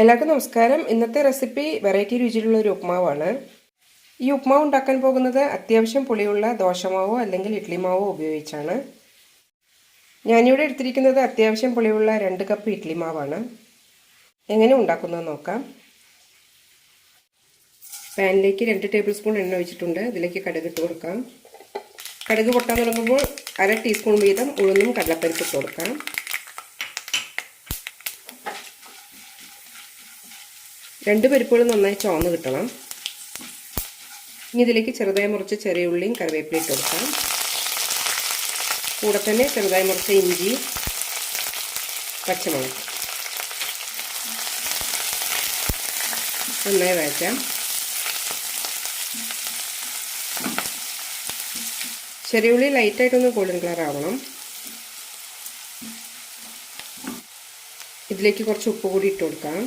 എല്ലാവർക്കും നമസ്കാരം. ഇന്നത്തെ റെസിപ്പി വെറൈറ്റി രുചിയിലുള്ള ഒരു ഉപ്മാവാണ്. ഈ ഉപ്മാവ് ഉണ്ടാക്കാൻ പോകുന്നത് അത്യാവശ്യം പുളിയുള്ള ദോശമാവോ അല്ലെങ്കിൽ ഇഡ്ലി മാവോ ഉപയോഗിച്ചാണ്. ഞാനിവിടെ എടുത്തിരിക്കുന്നത് അത്യാവശ്യം പുളിയുള്ള രണ്ട് കപ്പ് ഇഡ്ലി മാവാണ്. എങ്ങനെ ഉണ്ടാക്കുന്നത് നോക്കാം. പാനിലേക്ക് രണ്ട് ടേബിൾ സ്പൂൺ എണ്ണ ഒഴിച്ചിട്ടുണ്ട്. ഇതിലേക്ക് കടുക് ഇട്ട് കൊടുക്കാം. കടുക് പൊട്ടാൻ തുടങ്ങുമ്പോൾ അര ടീസ്പൂൺ വീതം ഉഴുന്നും കടലപ്പരിപ്പ് കൊടുക്കാം. രണ്ട് പരിപ്പുകളും നന്നായി ചോന്ന് കിട്ടണം. ഇനി ഇതിലേക്ക് ചെറുതായി മുറിച്ച് ചെറിയ ഉള്ളിയും കറിവേപ്പില ഇട്ട് കൊടുക്കാം. കൂടെ തന്നെ ചെറുതായി മുറിച്ച ഇഞ്ചി പച്ചമുളക്. നന്നായി വഴറ്റാം. ചെറിയ ഉള്ളി ലൈറ്റായിട്ടൊന്ന് ഗോൾഡൻ കളർ ആവണം ഇതിലേക്ക് കുറച്ച് ഉപ്പ് കൂടി ഇട്ട് കൊടുക്കാം.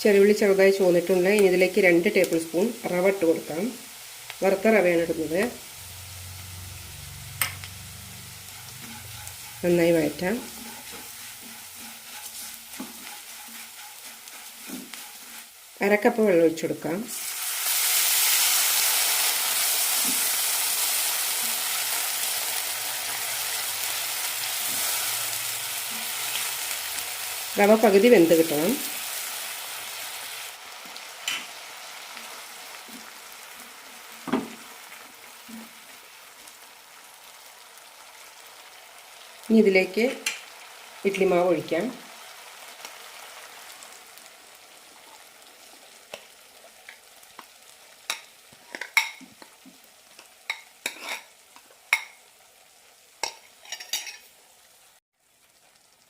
ചെറുള്ളി ചെറുതായി ചുവന്നിട്ടുണ്ട് ഇനി ഇതിലേക്ക് രണ്ട് ടേബിൾ സ്പൂൺ റവ ഇട്ട് കൊടുക്കാം. വറുത്ത റവയാണ് ഇടുന്നത്. നന്നായി വഴറ്റാം. അരക്കപ്പ് വെള്ളം ഒഴിച്ചെടുക്കാം റവ പകുതി വെന്ത് കിട്ടണം. ഇനി ഇതിലേക്ക് ഇഡ്ലി മാവ് ഒഴിക്കാം.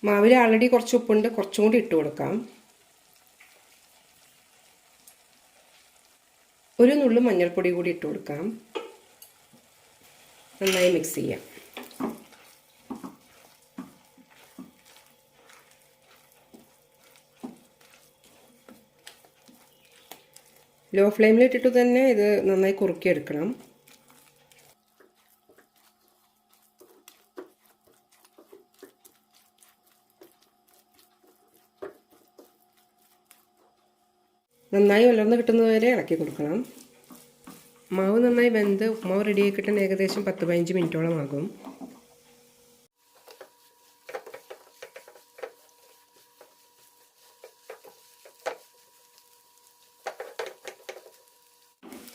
മാവിൽ ആൾറെഡി കുറച്ച് ഉപ്പുണ്ട് കുറച്ചും കൂടി ഇട്ട് കൊടുക്കാം. ഒരു നുള്ളു മഞ്ഞൾപ്പൊടി കൂടി ഇട്ട് കൊടുക്കാം. നന്നായി മിക്സ് ചെയ്യാം. ലോ ഫ്ലെയിമിൽ ഇട്ടിട്ട് തന്നെ ഇത് നന്നായി കുറുക്കിയെടുക്കണം. നന്നായി വളർന്ന് കിട്ടുന്നതുവരെ ഇളക്കി കൊടുക്കണം. മാവ് നന്നായി വെന്ത് ഉപ്മാവ് റെഡിയായി കിട്ടാൻ ഏകദേശം പത്ത് പതിനഞ്ച് മിനിറ്റോളം ആകും.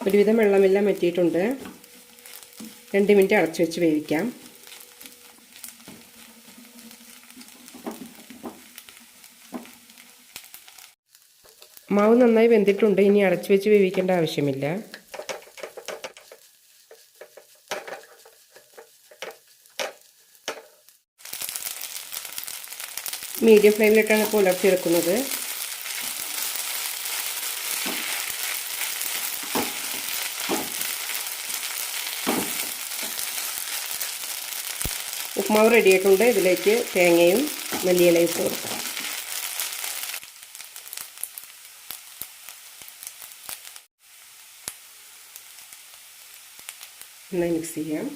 ഒരുവിധം വെള്ളമെല്ലാം വറ്റിയിട്ടുണ്ട്. രണ്ട് മിനിറ്റ് അടച്ചു വെച്ച് വേവിക്കാം. മാവ് നന്നായി വെന്തിട്ടുണ്ട്. ഇനി അടച്ചു വെച്ച് വേവിക്കേണ്ട ആവശ്യമില്ല. മീഡിയം ഫ്ലെയിമിലിട്ടാണ് ഇപ്പോൾ ഉലർത്തിയെടുക്കുന്നത്. ഉപ്മാവ് റെഡിയായിട്ടുണ്ട്. ഇതിലേക്ക് തേങ്ങയും മല്ലിയിലയും ഇട്ട് കൊടുക്കാം. നന്നായി മിക്സ് ചെയ്യാം.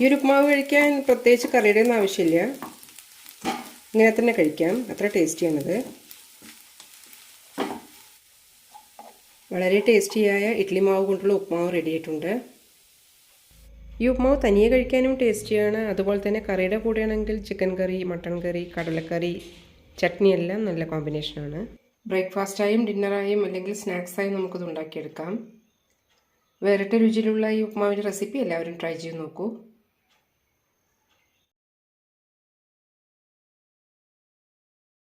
ഈ ഒരു ഉപ്പുമാവ് കഴിക്കാൻ പ്രത്യേകിച്ച് കറിയുടെ ഒന്നും ആവശ്യമില്ല. ഇങ്ങനെ തന്നെ കഴിക്കാം. അത്ര ടേസ്റ്റിയാണത്. വളരെ ടേസ്റ്റിയായ ഇഡ്ലി മാവ് കൊണ്ടുള്ള ഉപ്പുമാവ് റെഡി ആയിട്ടുണ്ട്. ഈ ഉപ്പുമാവ് തനിയെ കഴിക്കാനും ടേസ്റ്റിയാണ്. അതുപോലെ തന്നെ കറിയുടെ കൂടെയാണെങ്കിൽ ചിക്കൻ കറി മട്ടൺ കറി കടലക്കറി ചട്നി എല്ലാം നല്ല കോമ്പിനേഷനാണ് ബ്രേക്ക്ഫാസ്റ്റായും ഡിന്നറായും അല്ലെങ്കിൽ സ്നാക്സായും നമുക്കിത് ഉണ്ടാക്കിയെടുക്കാം വേറിട്ട രുചിയിലുള്ള ഈ ഉപ്പുമാവിന്റെ റെസിപ്പി എല്ലാവരും ട്രൈ ചെയ്ത് നോക്കൂ.